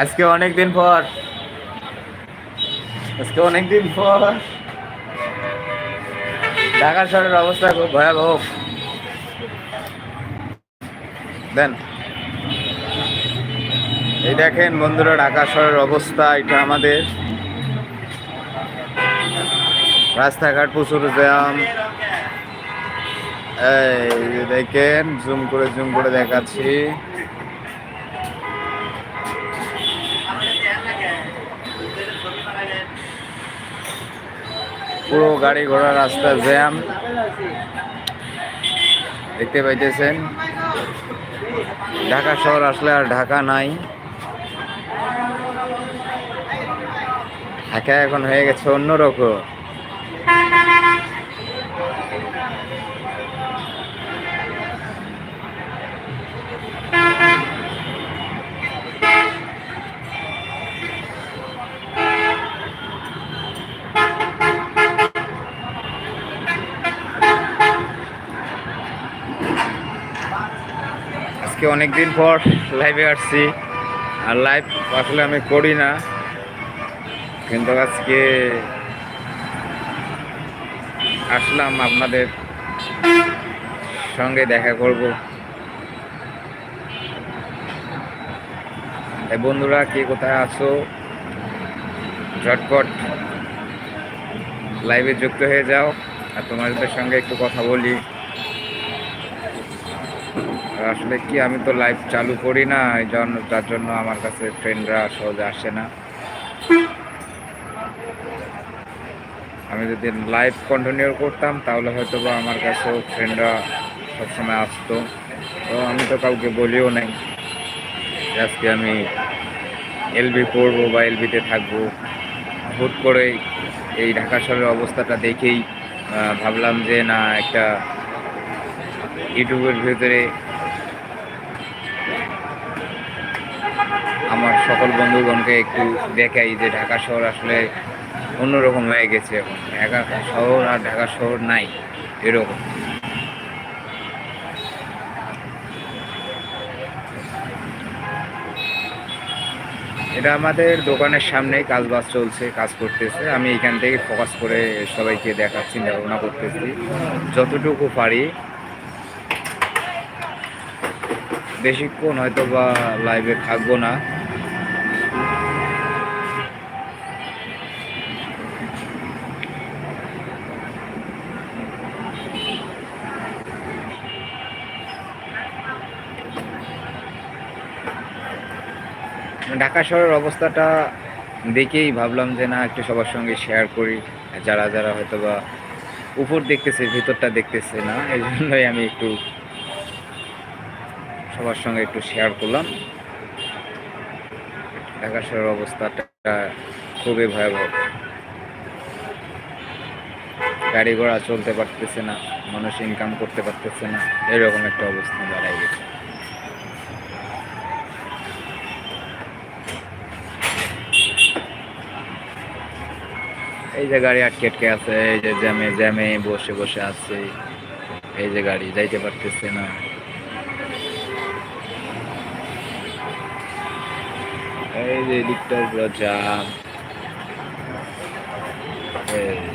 আজকে অনেক দিন পর। আজকে অনেক দিন পর। ঢাকা শহরের অবস্থা খুব ভয়াবহ। দেন। এই দেখেন বন্ধুরা, ঢাকা শহরের অবস্থা, এটা আমাদের। রাস্তাঘাট, প্রচুর জ্যাম। এই দেখেন, জুম করে জুম করে দেখাচ্ছি। পুরো গাড়ি ঘোড়া রাস্তা জ্যাম। দেখতে পাইতেছেন। ঢাকা শহর আসলে আর ঢাকা নাই। ঢাকা এখন হয়ে গেছে অন্যরকম। আজকে অনেক দিন পর লাইভে আসছি। আর লাইভ আসলে আমি করি না। কিন্তু আজকে আসলাম আপনাদের সঙ্গে দেখা করব। বন্ধুরা, কে কোথায় আছো? ঝটপট লাইভে যুক্ত হয়ে যাও। আর তোমাদের সঙ্গে একটু কথা বলি। আসলে কি, আমি তো লাইভ চালু করি না, এই জন্য, তার জন্য আমার কাছে ফ্রেন্ডরা সহজে আসে না। আমি যদি লাইভ কন্টিনিউ করতাম, তাহলে হয়তো বা আমার কাছেও ফ্রেন্ডরা সবসময় আসতো। তো আমি তো কাউকে বলিও নাই আজকে আমি এলবি করব বা এলবিতে থাকব। হুট করে এই ঢাকা শহরের অবস্থাটা দেখেই ভাবলাম যে না, একটা ইউটিউবের ভেতরে আমার সকল বন্ধুগণকে একটু দেখাই যে ঢাকা শহর আসলে অন্যরকম হয়ে গেছে এখন। ঢাকা শহর আর ঢাকা শহর নাই, এরকম। এটা আমাদের দোকানের সামনেই কাজ বাজ চলছে, কাজ করতেছে। আমি এখান থেকে ফোকাস করে সবাইকে দেখার চিন্তা ভাবনা করতেছি। যতটুকু পারি। বেশিক্ষণ হয়তো বা লাইভে থাকব না। ঢাকা শহরের অবস্থাটা দেখেই ভাবলাম যে না, একটু সবার সঙ্গে শেয়ার করি। যারা যারা হয়তো বা উপর দেখতেছে, ভিতরটা দেখতেছে না, এই জন্যই আমি একটু সবার সঙ্গে একটু শেয়ার করলাম। ঢাকা শহরের অবস্থাটা খুবই ভয়াবহ। গাড়ি ঘোড়া চলতে পারতেছে না, মানুষ ইনকাম করতে পারতেছে না, এরকম একটা অবস্থা দাঁড়াই গেছে। এই যে গাড়ি আটকে আটকে আছে, এই যে জ্যামে জ্যামে বসে বসে আছে এই যে গাড়ি, যাইতে পারতেছে না এই যে দিকটা পুরো জ্যাম এই।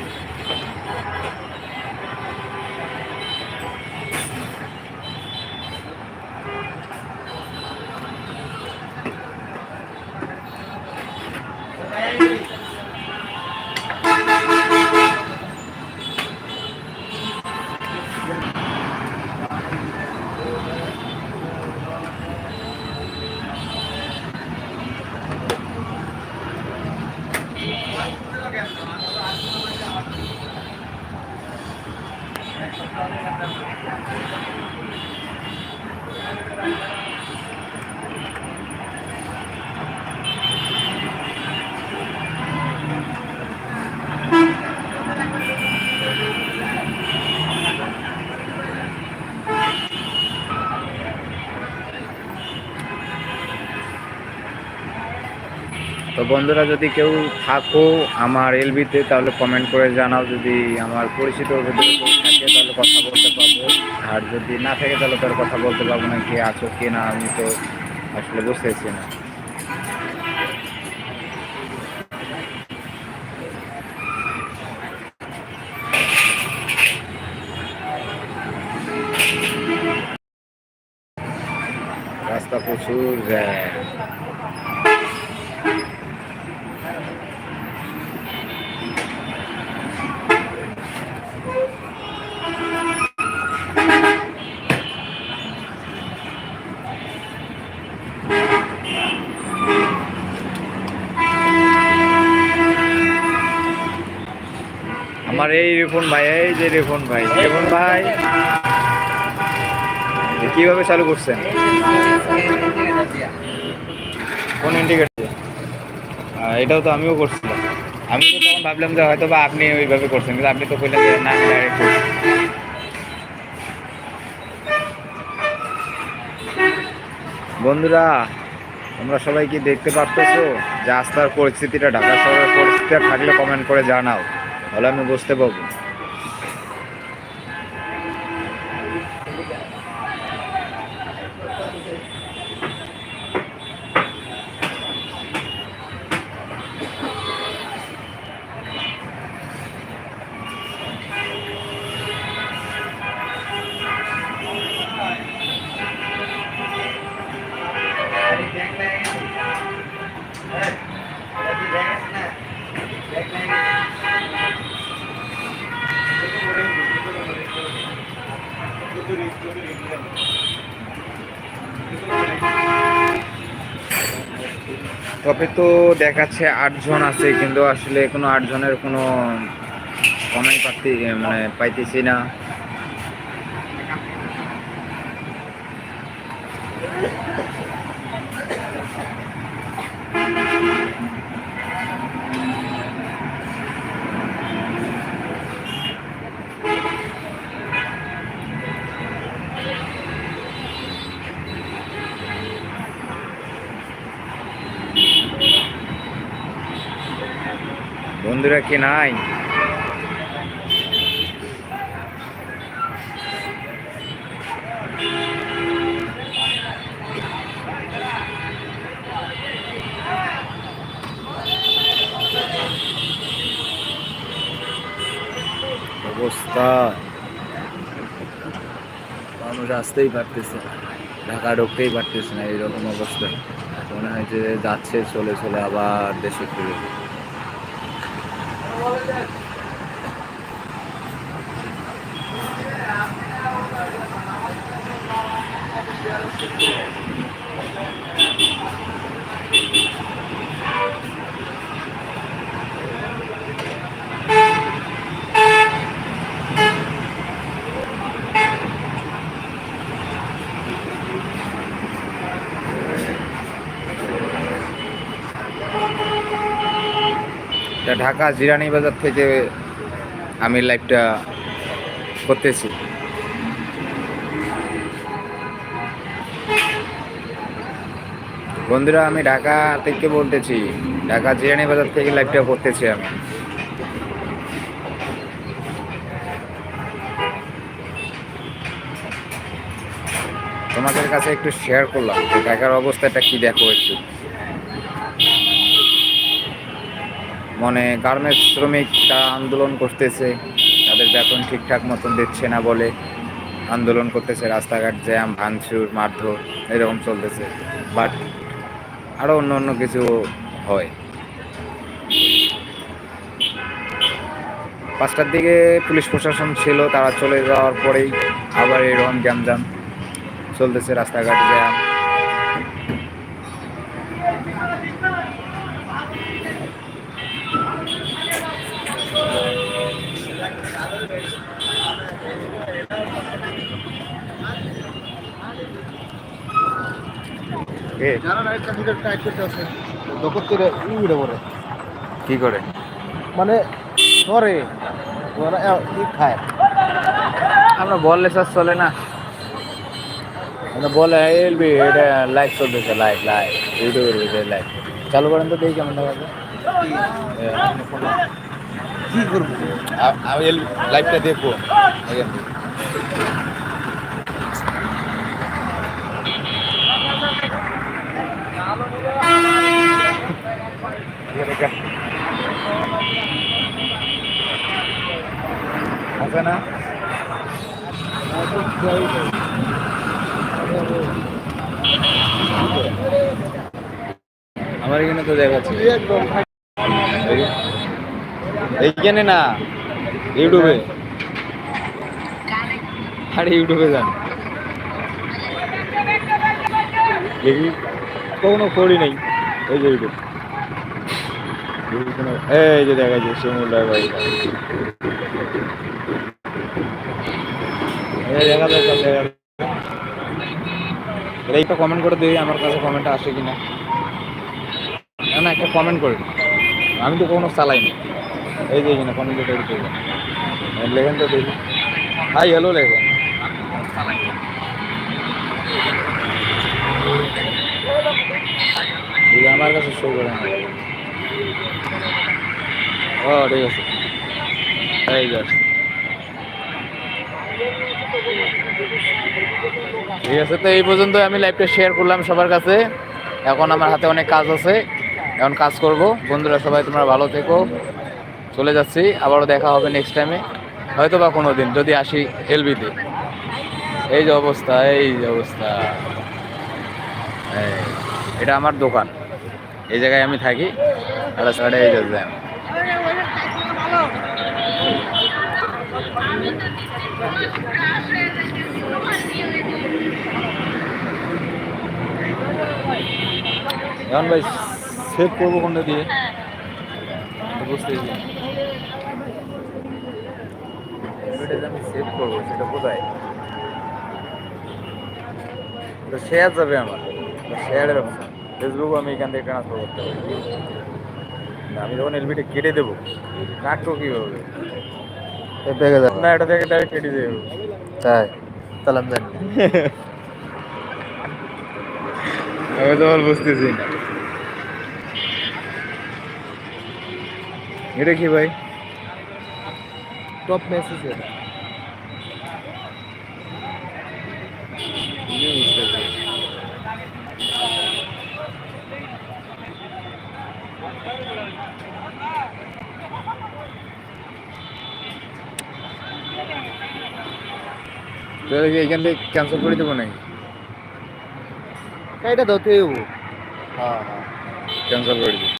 তো বন্ধুরা যদি কেউ থাকো আমার এলবিতে, তাহলে কমেন্ট করে জানাও। যদি আমার পরিচিত থাকে, তাহলে কথা বলতে পারব। আর যদি না থাকে, তাহলে তার কথা বলতে পারব না, কে আছো, কে না, আমি তো আসলে বুঝতেছি না। রাস্তা প্রচুর আমার এই রিফোন ভাই, এই যে রিফোন ভাই। রিফোন ভাই কীভাবে চালু করছেন? কোন ইন্ডিকেটর এটাও তো আমিও করছিলাম। আমি তো তখন ভাবলাম যে হয়তো বা আপনি ওইভাবে করছেন, কিন্তু আপনি তো কইলেন যে না ডাইরেক্ট বন্ধুরা, তোমরা সবাই কি দেখতে পারতেছো যে আস্থার পরিস্থিতিটা ঢাকা শহরের পরিস্থিতিটা থাকলে কমেন্ট করে জানাও। তাহলে আমি বুঝতে পারব। তবে তো দেখাচ্ছে আটজন আছে, কিন্তু আসলে কোনো আটজনের কোনো কমেন্ট পাতি মানে পাইতেছি না। বন্ধুরা কি নাই? অবস্থা। মানুষ আসতেই পারতেছে ঢাকা ঢুকতেই পারতেছে না, এইরকম অবস্থা। মনে হয় যে যাচ্ছে, চলে চলে আবার দেশে ফিরে। এটা ঢাকা জিরানি বাজার থেকে আমি লাইভটা করতেছি। বন্ধুরা, আমি ঢাকা থেকে বলতেছি, ঢাকা জিরানি বাজার থেকে লাইভটা করতেছি আমি। তোমাদের কাছে একটু শেয়ার করলাম ঢাকার অবস্থাটা কি দেখো একটু। মানে গার্মেন্টস শ্রমিক তারা আন্দোলন করতেছে, তাদের বেতন ঠিকঠাক মতন দিচ্ছে না বলে আন্দোলন করতেছে, রাস্তাঘাট জ্যাম, ভাঙচুর, মারধর, এরকম চলতেছে। বাট আরও অন্য অন্য কিছু হয়। পাঁচটার দিকে পুলিশ প্রশাসন ছিল, তারা চলে যাওয়ার পরেই আবার এরকম জ্যাম চলতেছে, রাস্তাঘাট জ্যাম। কে? করে কি করে? মানে ধরে খায়। আমরা বললে স্যার চলে না। মানে বলে এলবি এটা লাইভ চলতেছে লাইভ লাইভ ইউটিউবের ভিতরে লাইভ চালু করেন তো দেখি কেমন দেখা কি করব? আমি লাইভটা দেখব। আছে না। আমার এখানে তো এইখানে না, ইউটিউবে। আরে ইউটিউবে যান। কখনো করি নাই। যে ইউটিউব। এই যে দেখা যাচ্ছে, শিমুল এই দেখা এটা একটা কমেন্ট করে দিই, আমার কাছে কমেন্ট আসে কিনা। না না, একটা কমেন্ট করে আমি তো কোনো চালাইনি। এই যে এখানে কমেন্ট করে দিতে লেখেন তো দেখি। হাই হ্যালো লেখেন। আমার কাছে শো করে না। ও, ঠিক আছে। ঠিক আছে, তো এই পর্যন্ত আমি লাইভটা শেয়ার করলাম সবার কাছে। এখন আমার হাতে অনেক কাজ আছে, এখন কাজ করব। বন্ধুরা, সবাই তোমরা ভালো থেকো। চলে যাচ্ছি, আবারও দেখা হবে নেক্সট টাইমে হয়তো বা কোনো দিন যদি আসি এলবিতে এই যে অবস্থা, এই যে অবস্থা। এটা আমার দোকান। এই জায়গায় আমি থাকি। আর সাইডে এই জ্যাম। এখন ভাই সেভ করব কোনটা দিয়ে? যে আমি সেভ করব সেটা কোথায়? তো শেয়ার যাবে আমার। শেয়ারের অপশন ফেসবুক আমি এখান থেকে ট্রান্সফার করতে পারি। আমি যখন এলবিটা কেটে দেবো কাটবো কীভাবে? পেকে যাবে না এটা থেকে ডাইরেক্ট কেটে দেবো। তাই? তাহলে আমি জানি। আমি তো আর বুঝতেছি না। এটা কি ভাই? টপ মেসেজ এটা তাহলে কি এখান থেকে ক্যান্সেল করে দেবো নাকি? এটা ধরতে হ্যাঁ হ্যাঁ। ক্যান্সেল করে দিই